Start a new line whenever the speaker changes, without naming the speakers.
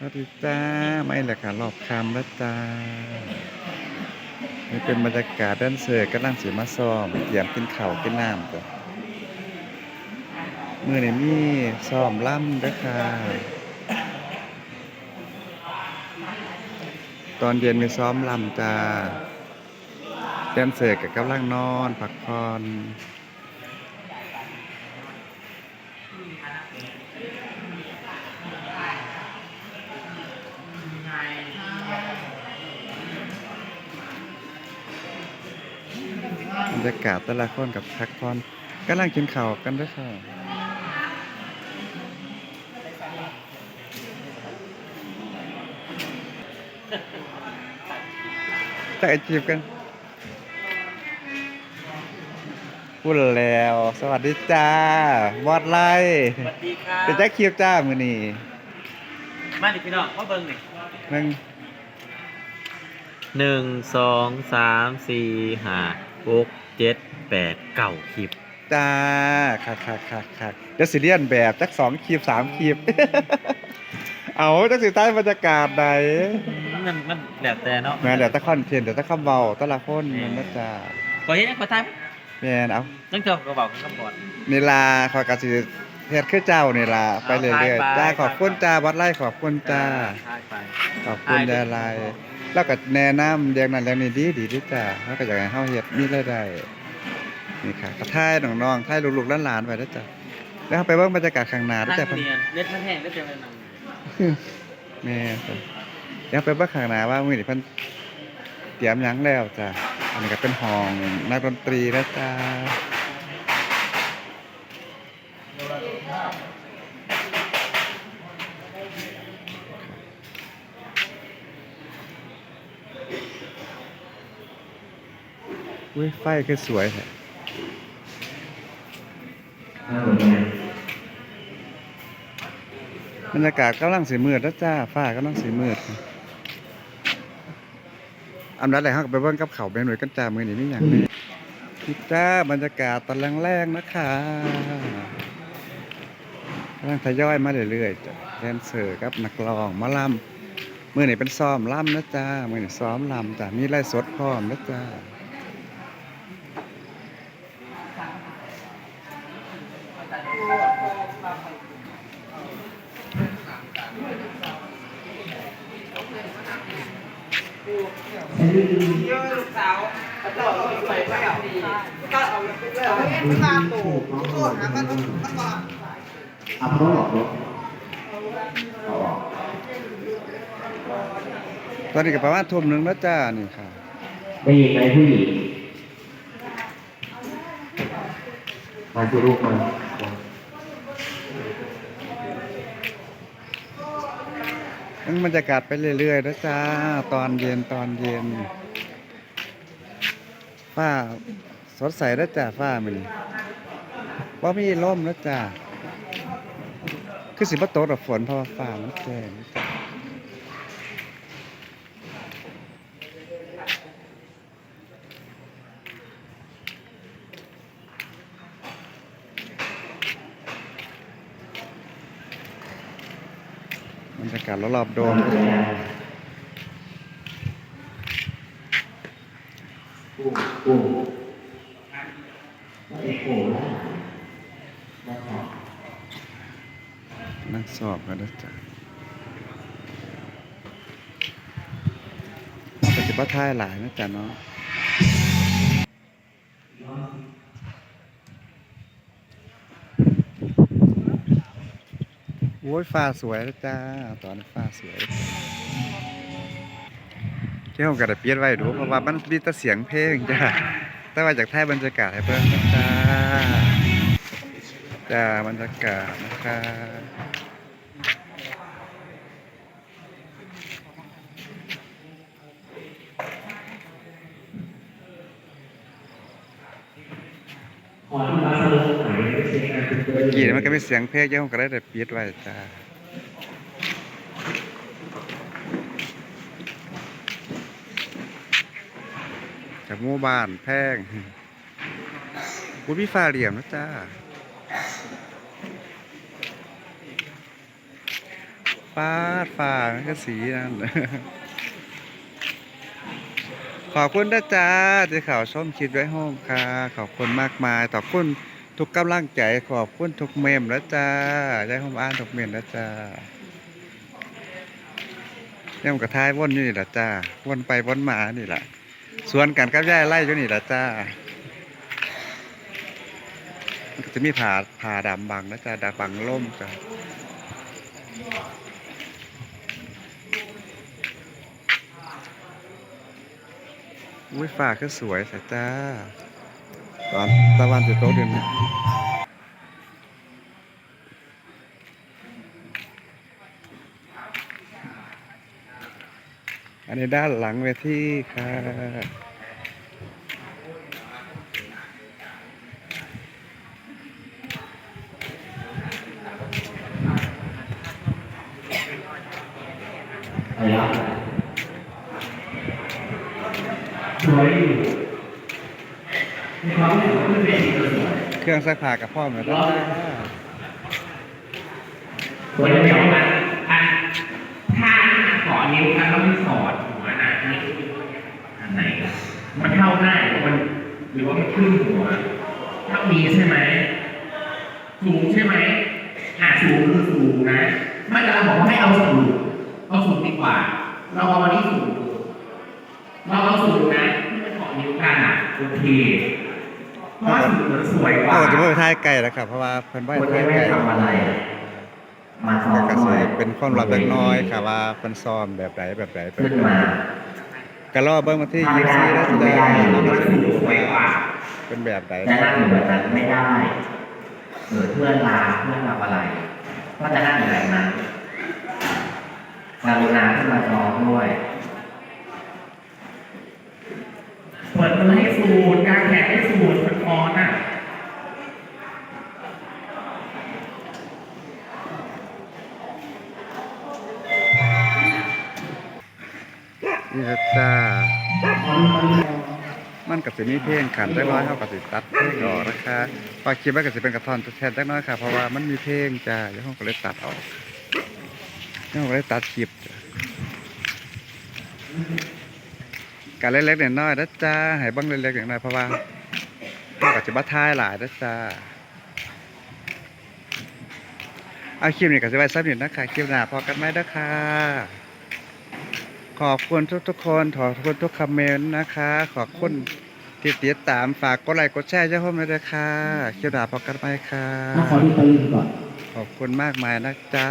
สวัสดีจ้าไม่แหละค่ะรอบคำแล้วจ้านี่เป็นบรรยากาศด้านเสือกำลังสีมาซ้อมเตรียมกินข้าวกินน้ำจ้ะมือนี่มีซ้อมล่ำด้วยค่ะ ตอนเย็นมีซ้อมลำจ้าแดนเสือกับกำลังนอน พักผ่อน รรยากาศแต่ละคนกับพักผ่อนกำลังกินข้าวกันด้วยค่ะจะไอจีบกันพูดแล้ว สวัสดีจ้าวอดไล่
สวัสดีครับ
เป็นแจ็คคีบจ้ามือนี่
มาดิพี่น้องพ่อเบิ้งหนึ่ง
นึง
หนึ่งสองสามสี่ห้าหก เจ็ดแปดเก้าคลิป
จ้าคักคักคักคักเดี๋ยวสิเลียนแบบจักสองคีบสามคีบเอาจักสิใต้บรรยากาศใด
มันมันแบบแต่เนาะ
แม่เดี๋ยวตะคอนเทียนเดี๋ยวตะคำเบาแตะละคนมันนะจ้า
ขอเห็นขอทาย
แม่นเอา
นั่งเจ้ากระเป๋าข้างบน
นี่ลาขอกระสิ เฮ็ดคือเจ้านี่ล่ะไปเรื่อย
เอา
ๆ
ไป
จ้า
ไป
ขอบคุณจ้าวัดไล่ขอบคุณจ้า
ทายไป
ขอบคุณ
อายเด้
ยา
อ
ลายแล้วก็แนะนำเรียงนั้นเรียงนี้ดีดีที่จ้าแล้วก็อยากให้เฮาเฮ็ดมีรายได้นี่ค่ะกระท่ายน้องๆท่ายลูกๆหลานๆไว้เด้อจ้ะแล้วเราไปเบิ่งบรรยากาศข้างหน้าเด้อ
นั่ง
จ้ะเพิ่น
เรียนเล็ดมันแห้งได้เต็มเลยนัง
แม่จ้ะเดี๋ยวไปเบิ่งข้างหน้าว่ามื้อนี้เพิ่นเตรียมหยังแล้วจ้ะอันนี้ก็เป็นห้องนักดนตรีนะจ้า อุ้ยไฟคือสวยแท้บรรยากาศกำลังสีมืดแล้วจ้าฟ้ากำลังสีมืดอันนั้นแหละครับไปเบิ่งกับเขาวไปหน่วยกันจ้ามือนี้มีอย่างนี้พี่จ้าบรรยากาศตอนแรงๆนะคะกำลังทยอยมาเรื่อยๆจ้ะแดนเซอร์กับนักร้องหมาล่ำมือนี้เป็นซ้อมล่ำนะจ้ามือนี้ซ้อมล่ำจ้ะมีไล่สดพร้อมนะจ้า
อะเราะหลอกรถเอาออก
ตอนนี้ก็ประมาณทุ่มหนึ่งแล้วจ้านี่ค่ะ
ได้ยินไหมผู้หญิงมาที่ลูกมา
ทั้งบรรยากาศไปเรื่อยๆนะจ้า ตอนเย็นตอนเย็นฝ้าสดใสนะจ้าฝ้ามันว่ามีลมนะจ้าคือสิบ่ตกดอกฝนเพราะว่าฝ้ามันแจ้งจ้ะบ รรยากาศรอบๆโดมก็จะ
กุ้งกุ้งไอ้โขนะนะครับ
นั่งสอบกันนะจ๊ะเอาไปจิบ้าท้ายหลายนะจ๊ะเนาะ ยฟ้าสวยจ้า ตอนนี้ฟ้าสวยเที่ยวกระดเปียนไว้ดูเพราะว่ามันมีแต่เสียงเพลงจ้าแต่ว่าจากแท้บรรยากาศให้เพิ่มนจ้าจ้าบรรยากาศนะคะ
ขอ การเป็นตัว
เมื่อกี้มันก็มีเสียงเพลงเยอะผมก็ได้แต่ปิดไว้จ้าจากหมู่บ้านแพงบุมีฟ้าเหลี่ยมนะจ้าฟ้าดฟ้าก็สีนั่นขอบคุณนะจ๊ะที่ข่าวชมคิดไว้ห้องค่ะ ขอบคุณมากมายขอบคุณ ทุกกำลังใจขอบคุณทุกเมมแล้วจ้าได้ห้องอ่านทุกเมมแล้วจ้าเนี่ยมันกระทายวนอยู่นี่แหละจ้าวนไปวนมานี่แหละสวนกันกับย่าไล่อยู่นี่แหละจ้ามันจะมีผาผาดำบังนะจ้าดำบังล่มจ้าอุ้ยฟ้าก็สวยสัจ้า ตอนตะวันจะตกเดือนอันนี้ด้านหลังเวทีค่ะ
ระยะสวย เค
รื่องซักผ้ากับพ่อเหมือนกัน
ตัวเดียวนะอันถ้าสอนนิ้วแล้วไม่สอนหัวนะนนี้อันไหน มันเข้าได้หรือมันหรือว่ามันขึ้นหัวเท่านี้ใช่ไหมสูงใช่ไหมอะสูงคือสูงนะไม่กำลังบอกว่าให้เอาสูงเอาสูงดีกว่า เราเอาอันนี้สูงดูเราเอาสูงนะที่มันเกาะนิ้วกันอะโอเค เพราะว่าสูงมันสวยกว่า
เราจะไม่ไปท่ายไก่แล้วครับเพราะว่าเพิ่นว่า
คน
ท่า
ที่
ย
ไม่
ไก่
ทำอะไร มาซ้อ
ก็
ม
กระ
ห
สี
น่อย
เป็นความลับเล็กน้อยค่ะว่าเพิ่นซ้อมแบบไหนแบบไหนแบบ
ขึ้น
ไหน
มา
ก็รอเบิ่งมาที่ยี่สิบแล้วจะได้เราก็จะรู้ว่า เป็นแบบไหน
จะนั่งอยู่แบบนั้นไม่ได้หรือเพื่อนลาเพื่อนทำอะไร ก็จะนั่งอยู่แบบนั้นการุณาขึ้นมาซ้อมด้วย
เปิดมือให้สูดกางแขนให้สูด เป็นออนอะ
นี่นะจ้ามันก็สิมีเพลงขันได้น้อยเท่ากับสิตัดเพลงออกนะคะพอคิดว่าก็สิเป็นกระท่อนแทนได้น้อยค่ะ เพราะว่ามันมีเพลงจ้าแล้วผมก็เลยตัดออกแล้วผมก็เลยตัดคลิปการเล็กๆน้อยนะจ้าให้บ้างเล็กๆน้อยๆเพราะว่า เราก็จะบัทายหลายนะจ้าเอาคลิปนี้ก็จะไว้สักนิดนะคะคลิปหน้าพอกันไหมนะค่ะขอบคุณทุกๆคนขอบคุณทุกคอมเมนต์นะคะ ขอบคุณที่ติดตามฝากกดไลค์กดแชร์เจ้าพ่อมาด้วยค่ะคิวดาพอกันไหมค่ะ
ขอดูไปก่อน
ขอบคุณมากมายนะจ๊ะ